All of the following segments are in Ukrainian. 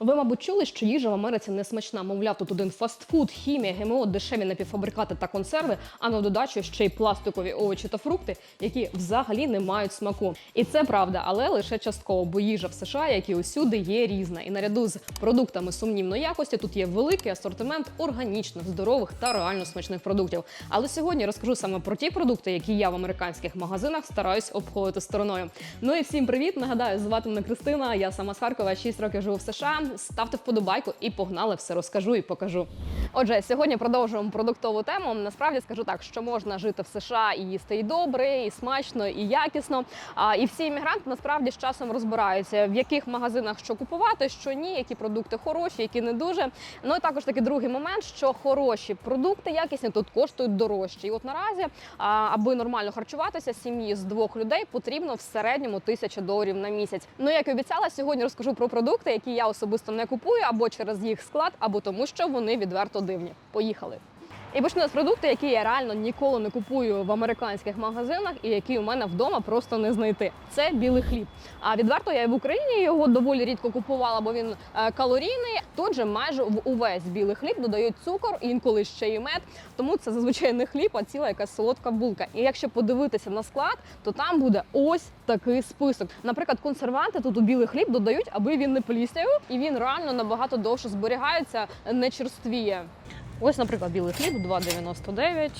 Ви, мабуть, чули, що їжа в Америці не смачна. Мовляв, тут один фастфуд, хімія, ГМО, дешеві напівфабрикати та консерви, а на додачу ще й пластикові овочі та фрукти, які взагалі не мають смаку. І це правда, але лише частково, бо їжа в США, як і усюди, є різна. І наряду з продуктами сумнівної якості тут є великий асортимент органічних, здорових та реально смачних продуктів. Але сьогодні розкажу саме про ті продукти, які я в американських магазинах стараюсь обходити стороною. Ну і всім привіт! Нагадаю, звати мене Кристина. Я сама з Харкова, 6 років живу в США. Ставте вподобайку і погнали все розкажу і покажу. Отже, сьогодні продовжуємо продуктову тему. Насправді скажу так, що можна жити в США і їсти і добре, і смачно, і якісно. А і всі іммігранти насправді з часом розбираються, в яких магазинах що купувати, що ні, які продукти хороші, які не дуже. Ну і також такий другий момент, що хороші продукти якісні тут коштують дорожче. І от наразі, аби нормально харчуватися, сім'ї з двох людей потрібно в середньому тисяча доларів на місяць. Ну як і обіцяла, сьогодні розкажу про продукти, які я особисто не купую або через їх склад, або тому, що вони відверто дивні. Поїхали. І почну з продукти, які я реально ніколи не купую в американських магазинах, і які у мене вдома просто не знайти. Це білий хліб. А відверто я і в Україні його доволі рідко купувала, бо він е, калорійний. Тут же майже в увесь білий хліб додають цукор, інколи ще й мед. Тому це зазвичай не хліб, а ціла якась солодка булка. І якщо подивитися на склад, то там буде ось такий список. Наприклад, консерванти тут у білий хліб додають, аби він не пліснявив, і він реально набагато довше зберігається, не черствіє. Ось, наприклад, білий хліб 2,99.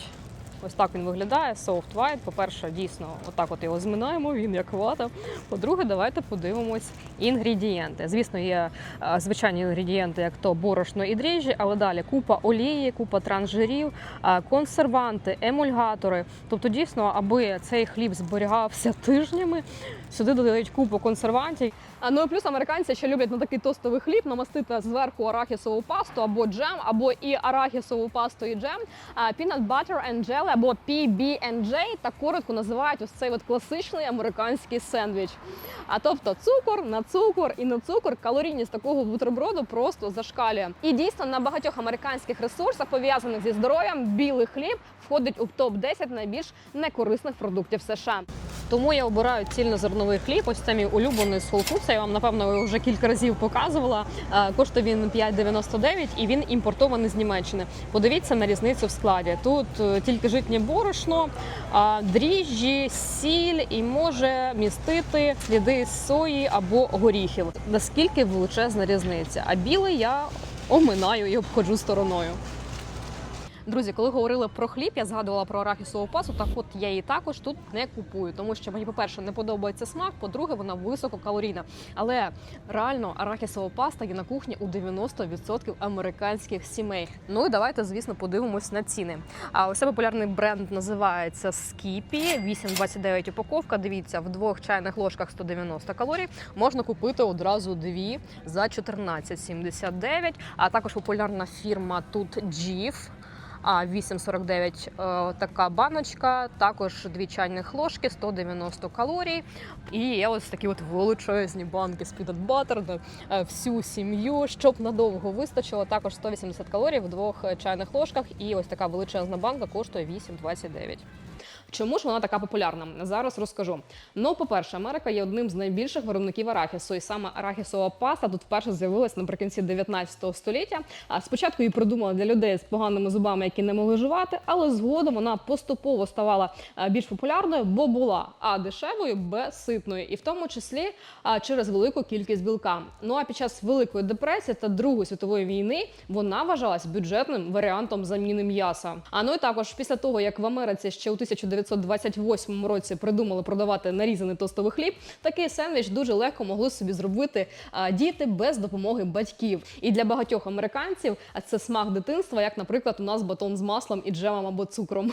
Ось так він виглядає. Soft white. По-перше, дійсно, отак от його зминаємо, він як вата. По-друге, давайте подивимось інгредієнти. Звісно, є е, звичайні інгредієнти, як то борошно і дріжджі, але далі купа олії, купа трансжирів, е, консерванти, емульгатори. Тобто, дійсно, аби цей хліб зберігався тижнями, сюди додають купу консервантів. Ну і плюс американці ще люблять на такий тостовий хліб намастити зверху арахісову пасту або джем, або і арахісову пасту і джем. Peanut butter and jelly або PB&J, так коротко називають ось цей от класичний американський сендвіч. А тобто цукор на цукор і на цукор калорійність такого бутерброду просто зашкалює. І дійсно на багатьох американських ресурсах, пов'язаних зі здоров'ям, білий хліб входить у топ 10 найбільш некорисних продуктів США. Тому я обираю цільнозерновий хліб. Ось це мій улюблений з Foods. Я вам напевно вже кілька разів показувала. Е, Коштує він 5,99 і він імпортований з Німеччини. Подивіться на різницю в складі. Тут е, тільки житнє борошно, дріжджі, сіль і може містити сліди сої або горіхів. Наскільки величезна різниця? А білий я оминаю і обходжу стороною. Друзі, коли говорили про хліб, я згадувала про арахісову пасту. Так от я її також тут не купую, тому що мені, по-перше, не подобається смак, по-друге, вона висококалорійна. Але реально арахісова паста є на кухні у 90% американських сімей. Ну і давайте, звісно, подивимось на ціни. А ось популярний бренд називається Skippy, 8,29 упаковка. Дивіться, в двох чайних ложках 190 калорій. Можна купити одразу дві за 14,79. А також популярна фірма тут Jif. А 8,49 е, така баночка, також дві чайних ложки, 190 калорій. І є ось такі от величезні банки з butter на е, всю сім'ю, щоб надовго вистачило. Також 180 калорій в двох чайних ложках. І ось така величезна банка коштує 8,29. Чому ж вона така популярна? Зараз розкажу. Ну, по-перше, Америка є одним з найбільших виробників арахісу, і саме арахісова паста тут вперше з'явилась наприкінці 19 століття. А спочатку її придумали для людей з поганими зубами, які не могли жувати, але згодом вона поступово ставала більш популярною, бо була а дешевою, б ситною, і в тому числі а, через велику кількість білка. Ну а під час Великої депресії та Другої світової війни вона вважалась бюджетним варіантом заміни м'яса. А ну і також після того, як в Америці ще у 1928 році придумали продавати нарізаний тостовий хліб, такий сендвіч дуже легко могли собі зробити діти без допомоги батьків. І для багатьох американців це смак дитинства, як, наприклад, у нас батон з маслом і джемом або цукром.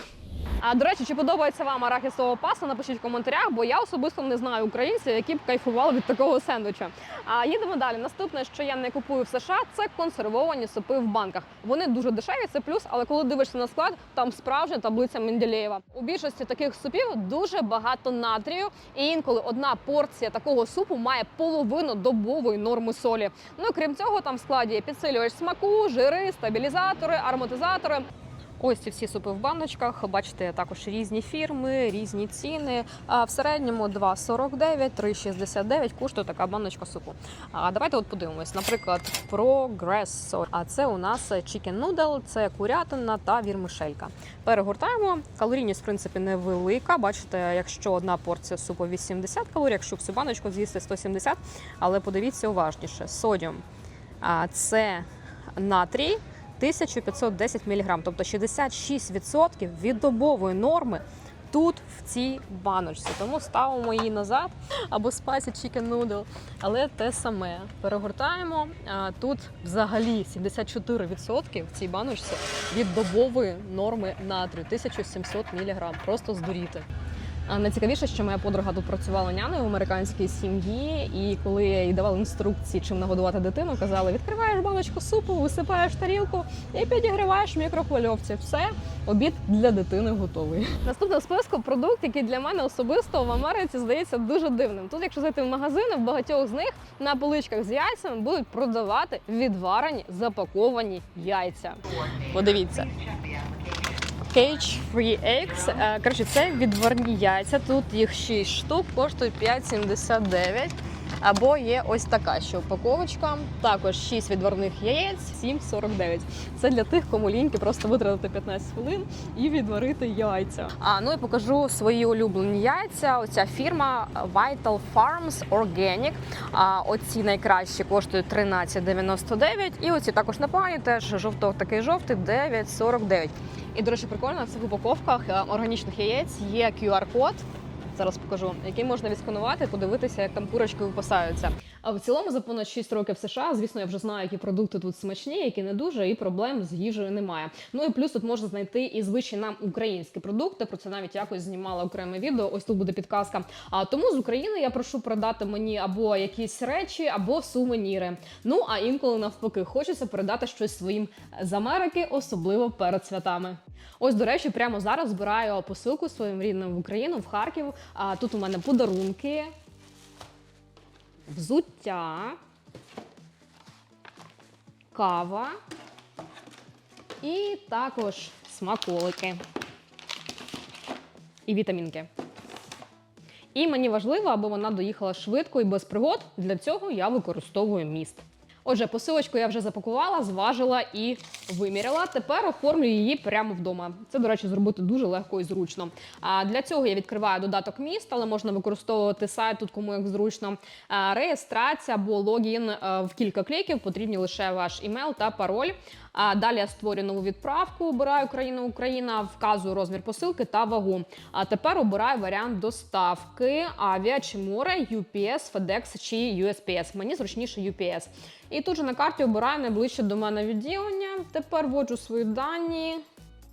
А до речі, чи подобається вам арахісова паста? Напишіть в коментарях, бо я особисто не знаю українців, які б кайфували від такого сендвіча. А їдемо далі. Наступне, що я не купую в США, це консервовані супи в банках. Вони дуже дешеві, це плюс, але коли дивишся на склад, там справжня таблиця Менделєєва. У більшості таких супів дуже багато натрію, і інколи одна порція такого супу має половину добової норми солі. Ну крім цього, там в складі є підсилювач смаку, жири, стабілізатори, ароматизатори. Ось ці всі супи в баночках. Бачите, також різні фірми, різні ціни. А в середньому 2,49, 3,69 коштує така баночка супу. А давайте от подивимось. Наприклад, Progresso. А це у нас chicken noodle, це курятина та вірмишелька. Перегортаємо. Калорійність, в принципі, невелика. Бачите, якщо одна порція супу 80 калорій, якщо всю баночку з'їсти 170, але подивіться уважніше. Содіум. А це натрій 1510 мг, тобто 66% від добової норми тут в цій баночці. Тому ставимо її назад або spicy chicken noodle, але те саме перегортаємо. Тут взагалі 74% в цій баночці від добової норми натрію 1700 мг. Просто здуріти. Найцікавіше, що моя подруга тут працювала няною в американській сім'ї, і коли я їй давала інструкції, чим нагодувати дитину, казали: відкриваєш баночку супу, висипаєш тарілку і підігріваєш мікрохвильовці. Все, обід для дитини готовий. Наступний списку продукт, який для мене особисто в Америці здається дуже дивним. Тут, якщо зайти в магазини, в багатьох з них на поличках з яйцями будуть продавати відварені запаковані яйця. Подивіться. Cage Free Eggs. Е, Коротше, це відварні яйця. Тут їх 6 штук, коштують 5,79. Або є ось така ще упаковочка. Також 6 відварних яєць, 7,49. Це для тих, кому ліньки просто витратити 15 хвилин і відварити яйця. А ну і покажу свої улюблені яйця. Оця фірма Vital Farms Organic. А оці найкращі коштують 13,99. І оці також непогані, теж жовток такий жовтий 9,49. І, до речі, прикольно в цих упаковках е, органічних яєць є QR-код. Зараз покажу, який можна відсканувати, подивитися, як там курочки випасаються. А в цілому за понад 6 років США, звісно, я вже знаю, які продукти тут смачні, які не дуже, і проблем з їжею немає. Ну і плюс тут можна знайти і звичні нам українські продукти. Про це навіть якось знімала окреме відео. Ось тут буде підказка. А тому з України я прошу передати мені або якісь речі, або сувеніри. Ну а інколи навпаки, хочеться передати щось своїм з Америки, особливо перед святами. Ось, до речі, прямо зараз збираю посилку своїм рідним в Україну в Харків. А тут у мене подарунки, взуття, кава і також смаколики і вітамінки. І мені важливо, аби вона доїхала швидко і без пригод. Для цього я використовую міст. Отже, посилочку я вже запакувала, зважила і виміряла. Тепер оформлю її прямо вдома. Це, до речі, зробити дуже легко і зручно. А для цього я відкриваю додаток міст, але можна використовувати сайт тут кому як зручно. Реєстрація або логін е, в кілька кліків. Потрібні лише ваш імейл та пароль. А далі я створюю нову відправку, обираю країну Україна, вказую розмір посилки та вагу. А тепер обираю варіант доставки авіа чи море, UPS, FedEx чи USPS. Мені зручніше UPS. І тут же на карті обираю найближче до мене відділення. Тепер вводжу свої дані.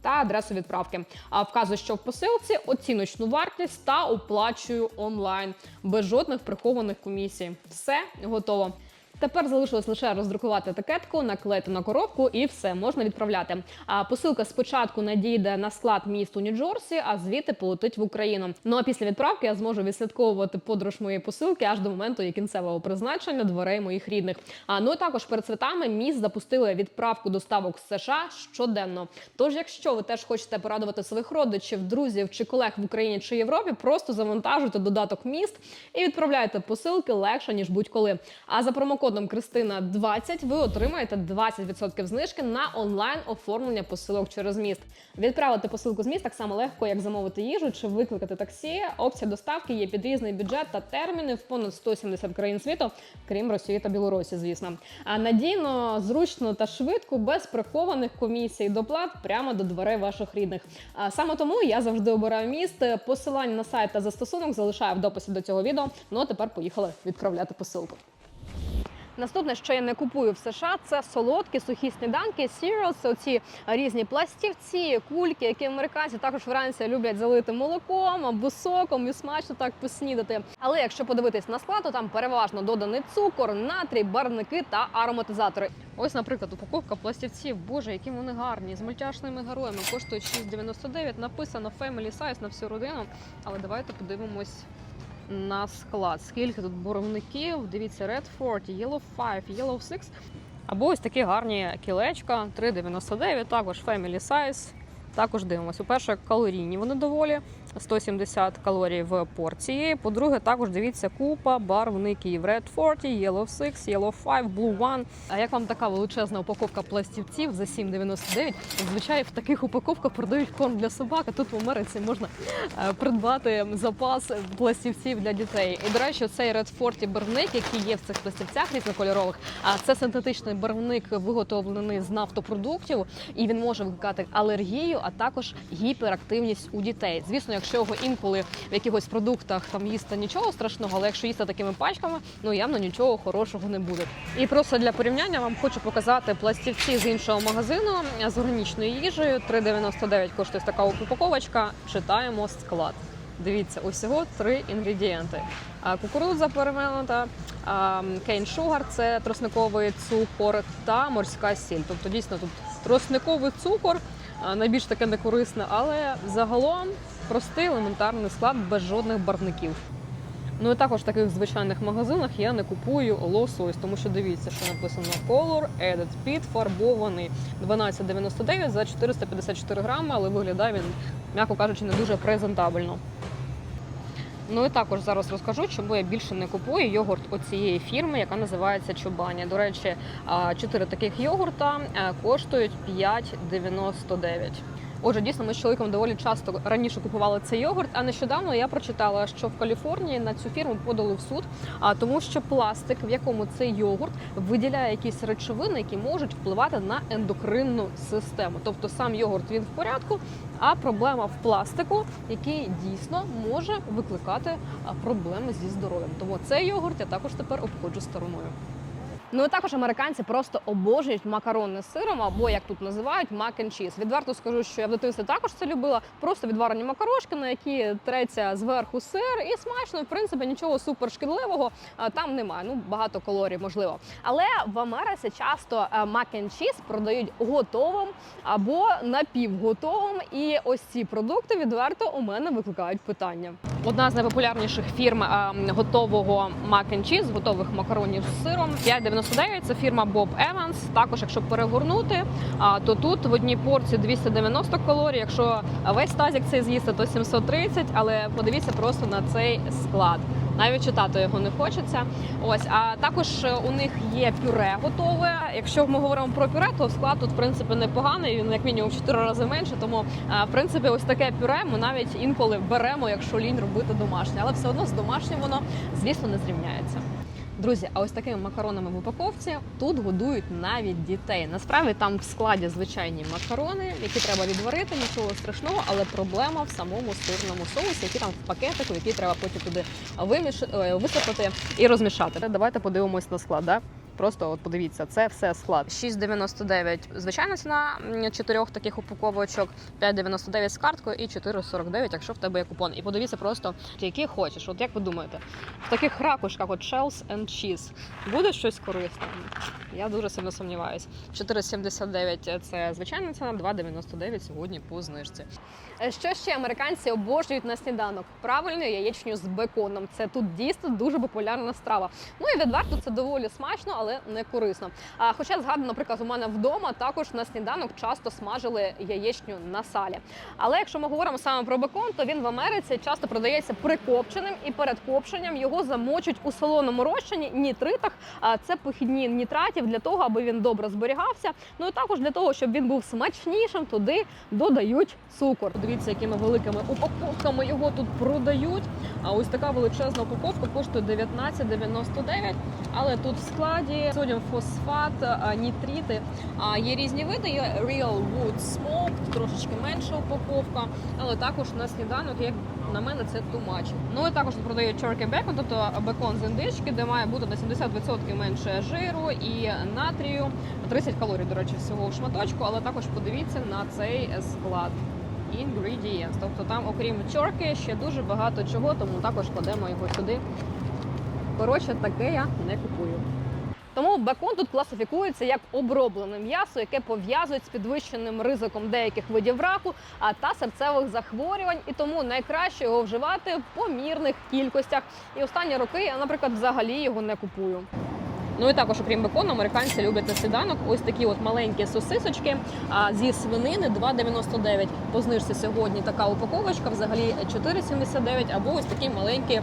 Та адресу відправки. А вказую, що в посилці оціночну вартість та оплачую онлайн без жодних прихованих комісій. Все готово. Тепер залишилось лише роздрукувати етикетку, наклеїти на коробку і все можна відправляти. А посилка спочатку надійде на склад місту Нью-Джорсі, а звідти полетить в Україну. Ну а після відправки я зможу відслідковувати подорож моєї посилки аж до моменту її кінцевого призначення дверей моїх рідних. А ну і також перед святами міст запустили відправку доставок з США щоденно. Тож, якщо ви теж хочете порадувати своїх родичів, друзів чи колег в Україні чи Європі, просто завантажуйте додаток міст і відправляйте посилки легше ніж будь-коли. А за промокодом Кристина 20 ви отримаєте 20% знижки на онлайн оформлення посилок через міст. Відправити посилку з міст так само легко, як замовити їжу чи викликати таксі. Опція доставки є під різний бюджет та терміни в понад 170 країн світу, крім Росії та Білорусі, звісно. А надійно, зручно та швидко, без прихованих комісій доплат прямо до дверей ваших рідних. А саме тому я завжди обираю міст. Посилання на сайт та застосунок залишаю в дописі до цього відео. Ну а тепер поїхали відправляти посилку. Наступне, що я не купую в США, це солодкі сухі сніданки, cereals, оці різні пластівці, кульки, які американці також вранці люблять залити молоком або соком і смачно так поснідати. Але якщо подивитись на склад, то там переважно доданий цукор, натрій, барвники та ароматизатори. Ось, наприклад, упаковка пластівців. Боже, які вони гарні з мультяшними героями. Коштують 6,99. Написано Family Size на всю родину. Але давайте подивимось на склад. Скільки тут боровників? Дивіться, Red 40, Yellow 5, Yellow 6. Або ось такі гарні кілечка 3,99, також Family Size. Також дивимося. По-перше, калорійні вони доволі 170 калорій в порції. По-друге, також дивіться купа барвників Red 40, Yellow 6, Yellow 5, Blue 1. А як вам така величезна упаковка пластівців за 7,99? Зазвичай в таких упаковках продають корм для собак, а тут в Америці можна е, придбати запас пластівців для дітей. І до речі, цей Red 40 барвник, який є в цих пластівцях різнокольорових, а це синтетичний барвник, виготовлений з нафтопродуктів, і він може викликати алергію, а також гіперактивність у дітей. Звісно, якщо його інколи в якихось продуктах там їсти нічого страшного, але якщо їсти такими пачками, ну явно нічого хорошого не буде. І просто для порівняння вам хочу показати пластівці з іншого магазину з органічною їжею. 3,99 коштує така упаковочка. Читаємо склад. Дивіться, усього три інгредієнти: кукурудза перемелена, кейн шугар це тросниковий цукор та морська сіль. Тобто, дійсно тут тросниковий цукор найбільш таке некорисне, але загалом простий елементарний склад без жодних барвників. Ну і також в таких звичайних магазинах я не купую лосось, тому що дивіться, що написано Color Added підфарбований 12,99 за 454 грами, але виглядає він, м'яко кажучи, не дуже презентабельно. Ну і також зараз розкажу, чому я більше не купую йогурт оцієї фірми, яка називається Чубані. До речі, чотири таких йогурта коштують 5,99. Отже, дійсно, ми з чоловіком доволі часто раніше купували цей йогурт. А нещодавно я прочитала, що в Каліфорнії на цю фірму подали в суд, а тому, що пластик, в якому цей йогурт виділяє якісь речовини, які можуть впливати на ендокринну систему. Тобто сам йогурт він в порядку, а проблема в пластику, який дійсно може викликати проблеми зі здоров'ям. Тому цей йогурт я також тепер обходжу стороною. Ну і також американці просто обожнюють макарони з сиром, або як тут називають мак and cheese. Відверто скажу, що я в дитинстві також це любила. Просто відварені макарошки, на які треться зверху сир, і смачно, в принципі, нічого супер шкідливого там немає. Ну багато калорій, можливо. Але в Америці часто мак and cheese продають готовим або напівготовим. І ось ці продукти відверто у мене викликають питання. Одна з найпопулярніших фірм готового мак and cheese, готових макаронів з сиром 5,99 це фірма Bob Evans. Також, якщо перегорнути, то тут в одній порції 290 калорій. Якщо весь тазик цей з'їсти, то 730, але подивіться просто на цей склад. Навіть читати його не хочеться. Ось, а також е, у них є пюре готове. Якщо ми говоримо про пюре, то склад тут в принципі непоганий. Він як мінімум в 4 рази менше. Тому е, в принципі, ось таке пюре ми навіть інколи беремо, якщо лінь робити домашнє, але все одно з домашнім воно, звісно, не зрівняється. Друзі, а ось такими макаронами в упаковці тут годують навіть дітей. Насправді там в складі звичайні макарони, які треба відварити, нічого страшного, але проблема в самому сирному соусі, який там в пакетику, який треба потім туди виміш... е, висипати і розмішати. Давайте подивимось на склад. Да? Просто от подивіться, це все склад. 6,99 звичайна ціна чотирьох таких упаковочок, 5,99 з карткою і 4,49, якщо в тебе є купон. І подивіться просто, які хочеш. От як ви думаєте, в таких ракушках, от Shells and Cheese, буде щось корисне? Я дуже сильно сумніваюся. 4,79 це звичайна ціна, 2,99 сьогодні по знижці. Е, Що ще американці обожнюють на сніданок? Правильно, яєчню з беконом. Це тут дійсно дуже популярна страва. Ну і відверто це доволі смачно, але не корисно. А хоча згадую, наприклад, у мене вдома також на сніданок часто смажили яєчню на салі. Але якщо ми говоримо саме про бекон, то він в Америці часто продається прикопченим, і перед копченням його замочуть у солоному розчині нітритах. А це похідні нітратів для того, аби він добре зберігався. Ну і також для того, щоб він був смачнішим, туди додають цукор. Дивіться, якими великими упаковками його тут продають. А ось така величезна упаковка коштує 19,99. Але тут в складі содіум фосфат, а, нітрити. Є різні види. Є Real Wood Smoked, трошечки менша упаковка, але також на сніданок, як на мене, це much. Ну і також продають turkey bacon, тобто бекон з індички, де має бути на 70% менше жиру і натрію. 30 калорій, до речі, всього в шматочку, але також подивіться на цей склад. Ingredients. Тобто там, окрім чорки, ще дуже багато чого, тому також кладемо його сюди. Коротше, таке я не купую. Тому бекон тут класифікується як оброблене м'ясо, яке пов'язують з підвищеним ризиком деяких видів раку а та серцевих захворювань, і тому найкраще його вживати в помірних кількостях. І останні роки я, наприклад, взагалі його не купую. Ну і також, окрім бекону, американці люблять на сніданок ось такі от маленькі сосисочки а, зі свинини 2,99. По знижці сьогодні така упаковочка, взагалі 4,79, або ось такі маленькі е,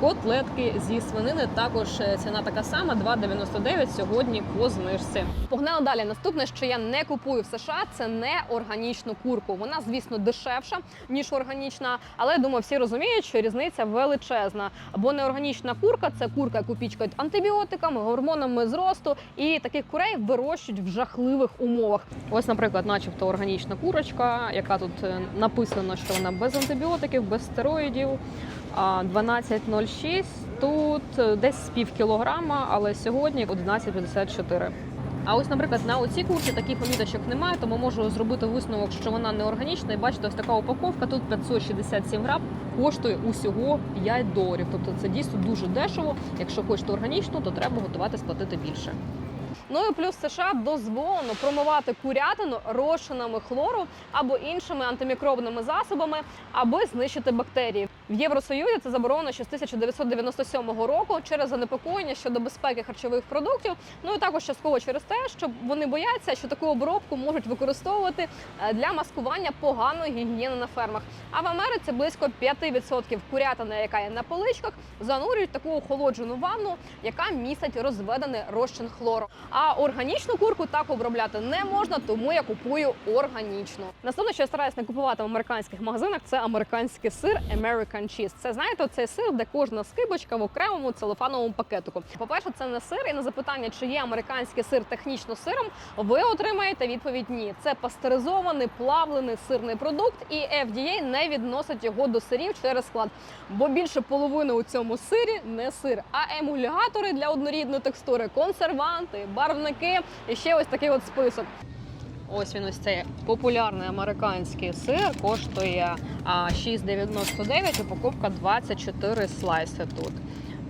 котлетки зі свинини. Також е, ціна така сама, 2,99 сьогодні по знижці. Погнали далі. Наступне, що я не купую в США, це не органічну курку. Вона, звісно, дешевша ніж органічна, але думаю, всі розуміють, що різниця величезна. Бо неорганічна курка це курка, яку пічкають антибіотиками, гормонами зросту, і таких курей вирощують в жахливих умовах. Ось, наприклад, начебто органічна курочка, яка тут е, написано, що вона без антибіотиків, без стероїдів. 12,06 тут е, десь з пів кілограма, але сьогодні 11,54. А ось, наприклад, на оцій курці таких поміточок немає, тому можу зробити висновок, що вона не органічна. І бачите, ось така упаковка тут 567 грам, коштує усього 5 доларів. Тобто це дійсно дуже дешево. Якщо хочете органічну, то треба готувати сплатити більше. Ну і плюс США дозволено промивати курятину розчинами хлору або іншими антимікробними засобами, аби знищити бактерії. В Євросоюзі це заборонено ще з 1997 року через занепокоєння щодо безпеки харчових продуктів. Ну і також частково через те, що вони бояться, що таку обробку можуть використовувати е, для маскування поганої гігієни на фермах. А в Америці близько 5% курятини, яка є на поличках, занурюють таку охолоджену ванну, яка містить розведений розчин хлору. А органічну курку так обробляти не можна, тому я купую органічну. Наступне, що я стараюсь не купувати в американських магазинах, це американський сир American Cheese. Це знаєте, цей сир, де кожна скибочка в окремому целофановому пакетику. По-перше, це не сир, і на запитання, чи є американський сир технічно сиром, ви отримаєте відповідь ні. Це пастеризований плавлений сирний продукт, і FDA не відносить його до сирів через склад. Бо більше половини у цьому сирі не сир, а емульгатори для однорідної текстури, консерванти, барвники і ще ось такий от список. Ось він ось цей популярний американський сир коштує а, 6,99, упаковка 24 слайси тут.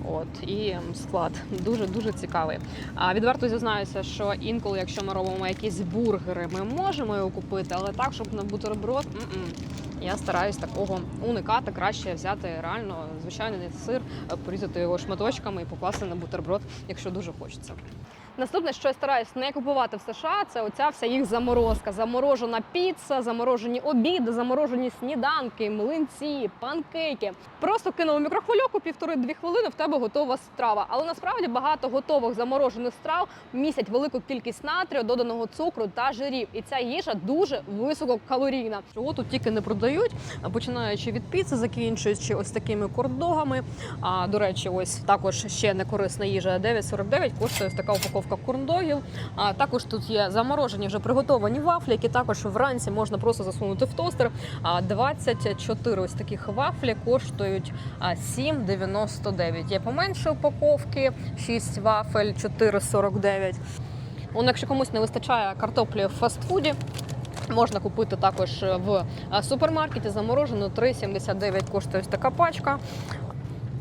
От і склад дуже дуже цікавий. А відверто зізнаюся, що інколи, якщо ми робимо якісь бургери, ми можемо його купити, але так, щоб на бутерброд, м-м. я стараюсь такого уникати. Краще взяти реально звичайний сир, порізати його шматочками і покласти на бутерброд, якщо дуже хочеться. Наступне, що я стараюсь не купувати в США, це оця вся їх заморозка. Заморожена піца, заморожені обіди, заморожені сніданки, млинці, панкейки. Просто кинув мікрохвильовку півтори-дві хвилини, в тебе готова страва. Але насправді багато готових заморожених страв містять велику кількість натрію, доданого цукру та жирів. І ця їжа дуже висококалорійна. Чого тут тільки не продають, починаючи від піци, закінчуючи ось такими кордогами. А до речі, ось також ще не корисна їжа 9,49 коштує така упаковка корндогів. А також тут є заморожені вже приготовані вафлі, які також вранці можна просто засунути в тостер. А 24 ось таких вафлі коштують 7,99. Є поменше упаковки, 6 вафель 4,49. Он, якщо комусь не вистачає картоплі в фастфуді. Можна купити також в супермаркеті заморожену 3,79 коштує ось така пачка.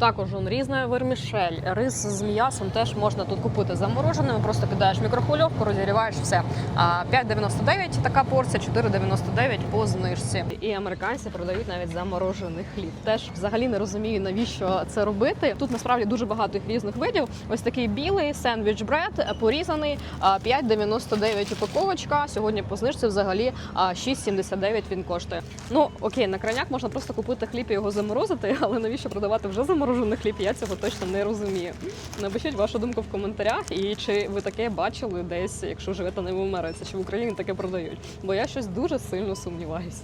Також он різна вермішель, рис з м'ясом теж можна тут купити замороженим. Просто кидаєш мікрохвильовку, розігріваєш все. А 5,99 така порція, 4,99 по знижці. І американці продають навіть заморожений хліб. Теж взагалі не розумію, навіщо це робити. Тут насправді дуже багато їх різних видів. Ось такий білий сендвіч бред, порізаний а, 5,99 упаковочка. Сьогодні по знижці взагалі а, 6,79 він коштує. Ну окей, на краняк можна просто купити хліб і його заморозити, але навіщо продавати вже заморожений хліб? Я цього точно не розумію. Напишіть вашу думку в коментарях, і чи ви таке бачили десь, якщо живете не в Америці, чи в Україні таке продають? Бо я щось дуже сильно сумніваюся.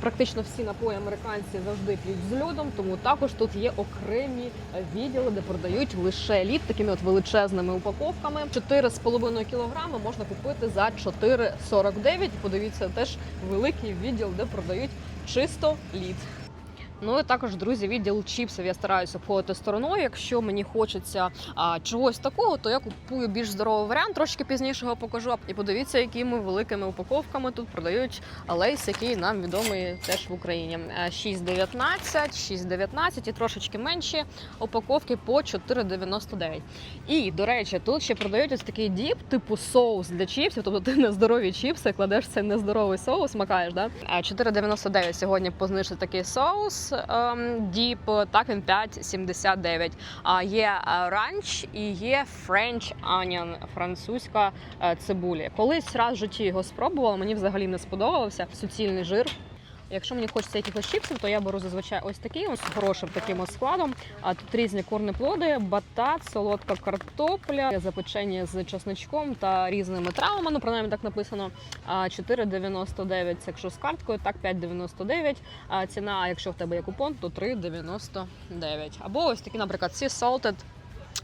Практично всі напої американці завжди п'ють з льодом, тому також тут є окремі відділи, де продають лише лід такими от величезними упаковками. 4,5 кілограми можна купити за 4,49. Подивіться, теж великий відділ, де продають чисто лід. Ну і також, друзі, відділ чіпсів я стараюся обходити стороною. Якщо мені хочеться а, чогось такого, то я купую більш здоровий варіант. Трошки пізніше його покажу. І подивіться, якими великими упаковками тут продають лейс, який нам відомий теж в Україні. Е, 6,19, 6,19 і трошечки менші упаковки по 4,99. І до речі, тут ще продають ось такий діп, типу соус для чіпсів. Тобто ти нездорові чіпси, кладеш цей нездоровий соус, макаєш. Да? Е, 4,99 сьогодні по знижці такий соус. Ем, діп, так він 5,79. А є е, ранч і є French onion, французька е, цибуля. Колись раз в житті його спробувала, мені взагалі не сподобався. Суцільний жир. Якщо мені хочеться якихось чіпсів, то я беру зазвичай ось такий ось хорошим таким ось складом. А тут різні корнеплоди, батат, солодка картопля, запечені з чесничком та різними травами. Ну принаймні так написано. А 4,99 це якщо з карткою, так 5,99. А ціна, якщо в тебе є купон, то 3,99. Або ось такі, наприклад, Sea Salted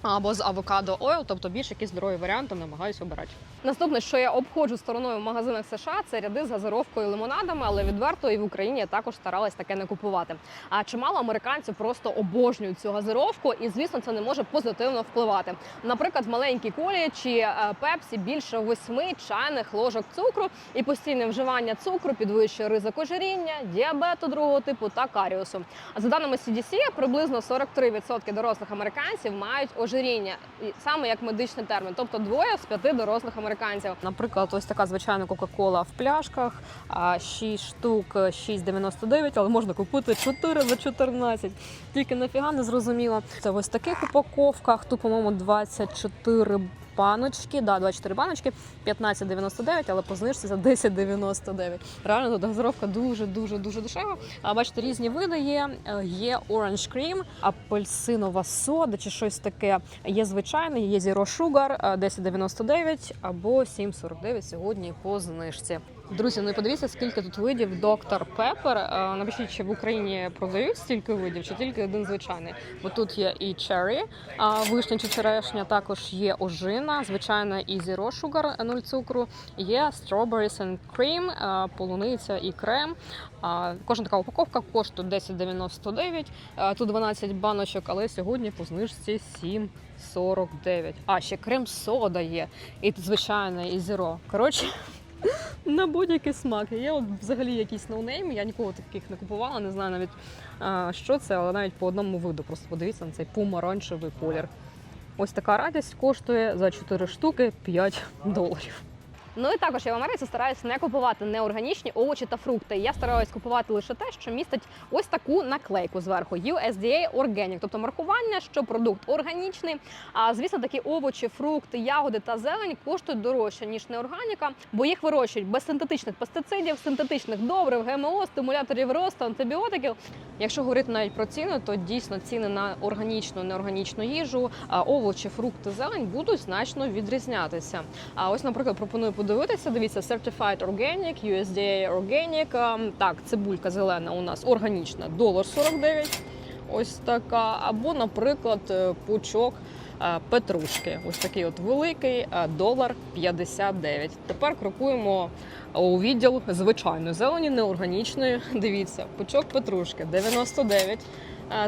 або з авокадо ойл, тобто більш якісь здорові варіанти намагаюся обирати. Наступне, що я обходжу стороною в магазинах США, це ряди з газировкою і лимонадами, але відверто і в Україні я також старалась таке не купувати. А чимало американців просто обожнюють цю газировку, і звісно, це не може позитивно впливати. Наприклад, в маленькій колі чи е, пепсі більше восьми чайних ложок цукру, і постійне вживання цукру підвищує ризик ожиріння, діабету другого типу та каріусу. За даними CDC, приблизно 43% дорослих американців мають ожиріння, саме як медичний термін, тобто двоє з п'яти дорослих американців. Наприклад, ось така звичайна Кока-Кола в пляшках, 6 штук 6,99, але можна купити 4 за 14. Тільки нафіга не зрозуміло. Це ось таких упаковках. Тут, по-моєму, 24 баночки, да, 24 баночки, 15,99, але по знижці за 10,99. Реально тут газировка дуже дуже дешева. А бачите, різні види є. Е, Є Orange Cream, апельсинова сода чи щось таке. Є звичайний, є Zero Sugar, е, 10,99 або 7,49 сьогодні по знижці. Друзі, ну і подивіться, скільки тут видів Доктор Пепер. Е, Напишіть, чи в Україні продають стільки видів, чи тільки один звичайний. Бо тут є і черрі, вишня чи черешня, також є ожина, звичайна і Zero Sugar, 0 цукру, є Strawberries and Cream, е, полуниця і крем. Кожна така упаковка коштує 10,99, е, тут 12 баночок, але сьогодні по знижці 7,49. А, ще крем-сода є, і звичайна, і Zero. Коротше, на будь-який смак. Є от взагалі якісь ноунейми, я нікого таких не купувала, не знаю навіть а, що це, але навіть по одному виду. Просто подивіться на цей помаранчевий колір. Ось така радість коштує за 4 штуки 5 доларів. Ну і також я в Америці стараюся не купувати неорганічні овочі та фрукти. Я стараюсь купувати лише те, що містить ось таку наклейку зверху USDA Organic, тобто маркування, що продукт органічний. А звісно, такі овочі, фрукти, ягоди та зелень коштують дорожче ніж неорганіка, бо їх вирощують без синтетичних пестицидів, синтетичних добрив, ГМО, стимуляторів росту, антибіотиків. Якщо говорити навіть про ціни, то дійсно ціни на органічну, неорганічну їжу, а овочі, фрукти, зелень будуть значно відрізнятися. А ось, наприклад, пропоную подивитися. Дивіться, Certified Organic, USDA Organic. Ем, Так, цибулька зелена у нас органічна, долар 49. Ось така. Або, наприклад, е, пучок е, петрушки. Ось такий от великий, е, долар 59. Тепер крокуємо у відділ звичайної зелені, неорганічної. Дивіться, пучок петрушки 99 е,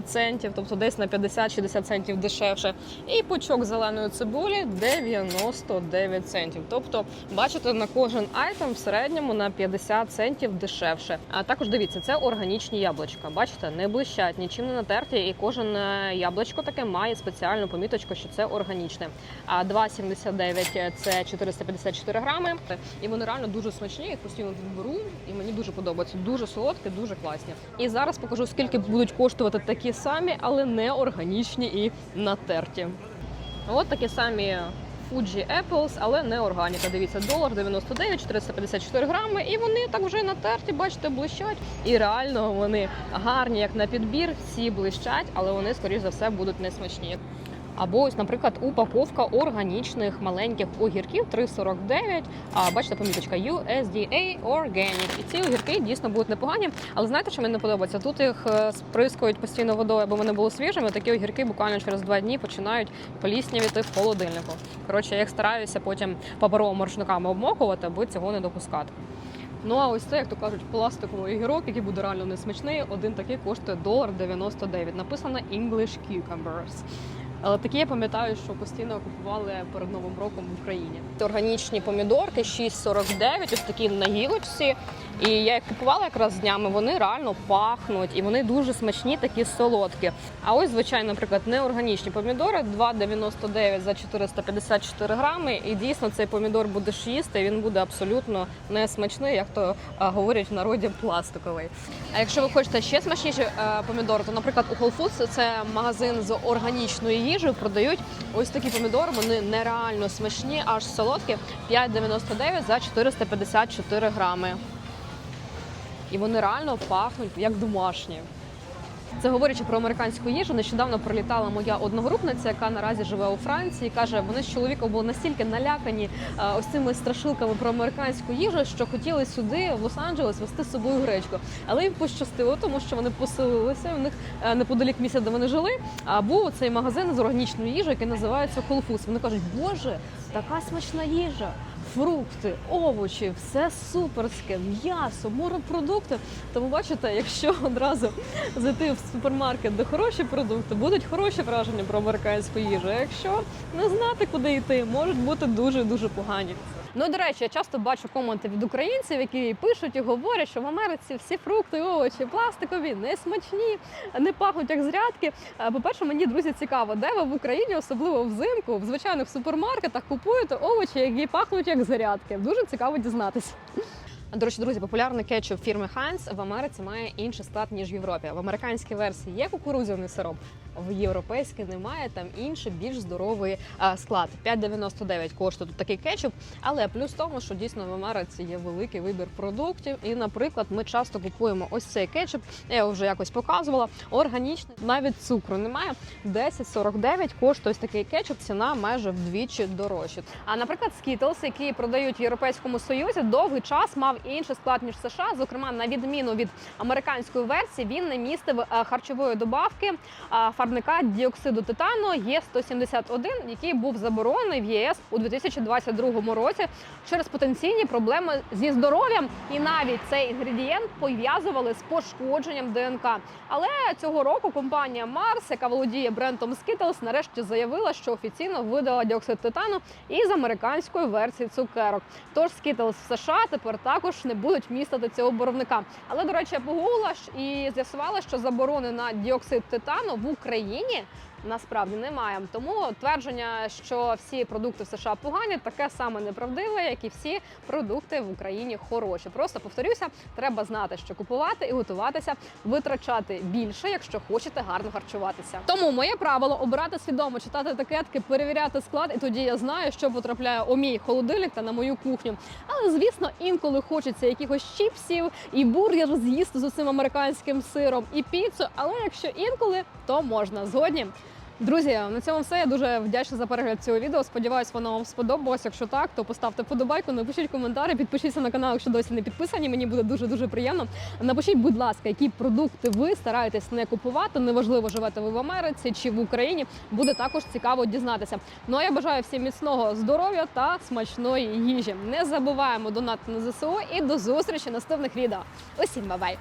центів, тобто десь на 50-60 центів дешевше. І пучок зеленої цибулі 99 центів. Тобто, бачите, на кожен айтем в середньому на 50 центів дешевше. А також дивіться, це органічні яблучка. Бачите, не блищать, нічим не натерті, і кожен е, яблучко таке має спеціальну поміточку, що це органічне. А 2,79 це 454 грами. І вони реально дуже смачні. Їх постійно тут беру, і мені дуже подобаються. Дуже солодкі, дуже класні. І зараз покажу, скільки будуть коштувати такі самі, але не органічні і натерті. От такі самі Fuji Apples, але не органіка. Дивіться, долар 99, 454 грами, і вони так вже натерті, бачите, блищать. І реально вони гарні, як на підбір, всі блищать, але вони, скоріш за все, будуть несмачні. Або ось, наприклад, упаковка органічних маленьких огірків 3,49. А бачите, поміточка USDA Organic. І ці огірки дійсно будуть непогані. Але знаєте, що мені не подобається? Тут їх е, сприскують постійно водою, аби вони були свіжими. Такі огірки буквально через два дні починають пліснявіти в холодильнику. Коротше, я їх стараюся потім паперовими рушниками обмокувати, аби цього не допускати. Ну а ось це, як то кажуть, пластиковий огірок, який буде реально несмачний. Один такий коштує долар 99. Написано English Cucumbers. Але такі я пам'ятаю, що постійно купували перед новим роком в Україні. Органічні помідорки 6,49, ось такі на гілочці. І я їх купувала якраз днями. Вони реально пахнуть і вони дуже смачні, такі солодкі. А ось, звичайно, наприклад, неорганічні помідори 2,99 за 454 грами. І дійсно цей помідор будеш їсти. Він буде абсолютно не смачний, як то говорять в народі пластиковий. А якщо ви хочете ще смачніші е, помідори, то, наприклад, у Whole Foods це магазин з органічною їжею. Продають ось такі помідори. Вони нереально смачні, аж солодкі. 5,99 за 454 грами. І вони реально пахнуть як домашні. Це говорячи про американську їжу. Нещодавно прилітала моя одногрупниця, яка наразі живе у Франції. каже, вони з чоловіком були настільки налякані е, ось цими страшилками про американську їжу, що хотіли сюди, в Лос-Анджелес, вести з собою гречку. Але їм пощастило, тому що вони поселилися. У них е, неподалік місця, де вони жили. А був цей магазин з органічною їжею, який називається Foods. Вони кажуть, боже, така смачна їжа. Фрукти, овочі, все суперське, м'ясо, морепродукти. Тому бачите, якщо одразу зайти в супермаркет, де хороші продукти, будуть хороші враження про американську їжу. А якщо не знати, куди йти, можуть бути дуже дуже погані. Ну до речі, я часто бачу коменти від українців, які пишуть і говорять, що в Америці всі фрукти, овочі, пластикові, не смачні, не пахнуть як з рядки. Е, По-перше, мені друзі цікаво, де ви в Україні, особливо взимку, в звичайних супермаркетах купуєте овочі, які пахнуть як з грядки. Дуже цікаво дізнатися. До речі, друзі, популярний кетчуп фірми Heinz в Америці має інший склад ніж в Європі. В американській версії є кукурудзяний сироп, в європейській немає. Там інший, більш здоровий склад. 5,99 коштує тут такий кетчуп. Але плюс тому, що дійсно в Америці є великий вибір продуктів. І, наприклад, ми часто купуємо ось цей кетчуп. Я вже якось показувала. Органічний, навіть цукру немає. 10,49 коштує ось такий кетчуп. Ціна майже вдвічі дорожча. А наприклад, Skittles, які продають в Європейському Союзі, довгий час мав інший склад ніж США. Зокрема, на відміну від американської версії, він не містив е, харчової добавки е, діоксиду титану Є 171 який був заборонений в ЄС у 2022 році через потенційні проблеми зі здоров'ям. І навіть цей інгредієнт пов'язували з пошкодженням ДНК. Але цього року компанія Mars, яка володіє брендом Skittles, нарешті заявила, що офіційно видала діоксид титану із американської версії цукерок. Тож Skittles в США тепер також не будуть містити цього боровника. Але до речі, я погуглила ж і з'ясувала, що заборони на діоксид титану в Україні. Україні Насправді немає. Тому твердження, що всі продукти в США погані, таке саме неправдиве, як і всі продукти в Україні хороші. Просто повторюся, треба знати, що купувати і готуватися, витрачати більше, якщо хочете гарно харчуватися. Тому моє правило обирати свідомо, читати етикетки, перевіряти склад, і тоді я знаю, що потрапляє у мій холодильник та на мою кухню. Але звісно, інколи хочеться якихось чіпсів і бургер з'їсти з цим американським сиром і піцу. Але якщо інколи, то можна згодні. Друзі, на цьому все. Я дуже вдячна за перегляд цього відео. Сподіваюсь, воно вам сподобалось. Якщо так, то поставте вподобайку, напишіть коментарі, підпишіться на канал, якщо досі не підписані. Мені буде дуже дуже приємно. Напишіть, будь ласка, які продукти ви стараєтесь не купувати. Неважливо, живете ви в Америці чи в Україні. Буде також цікаво дізнатися. Ну а я бажаю всім міцного здоров'я та смачної їжі. Не забуваємо донати на ЗСУ і до зустрічі наступних відео. Усім бай-бай!